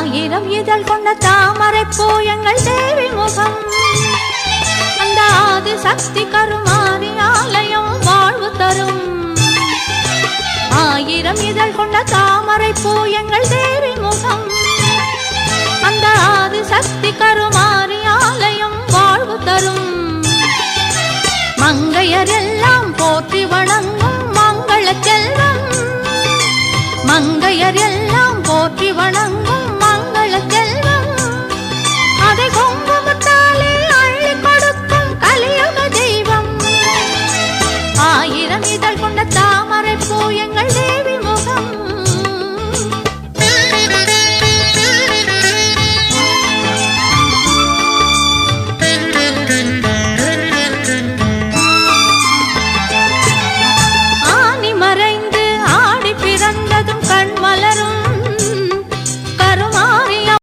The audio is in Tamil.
ஆயிரம் இதழ் கொண்ட தாமரை பூயங்கள் தேவி முகம். அந்த ஆதி சக்தி கருமாரி ஆலயம் வாழ்வு தரும். ஆயிரம் இதழ் கொண்ட தாமரை பூயங்கள் தேவி முகம். அந்த ஆதி சக்தி கருமாரி ஆலயம் வாழ்வு தரும். மங்கையர் எல்லாம் போற்றி வணங்கும் மங்கள மங்கையர் எல்லாம் அதை குங்குமத்தாலே அள்ளி கொடுக்கும் கலியுக தெய்வம். ஆயிரம் இதழ்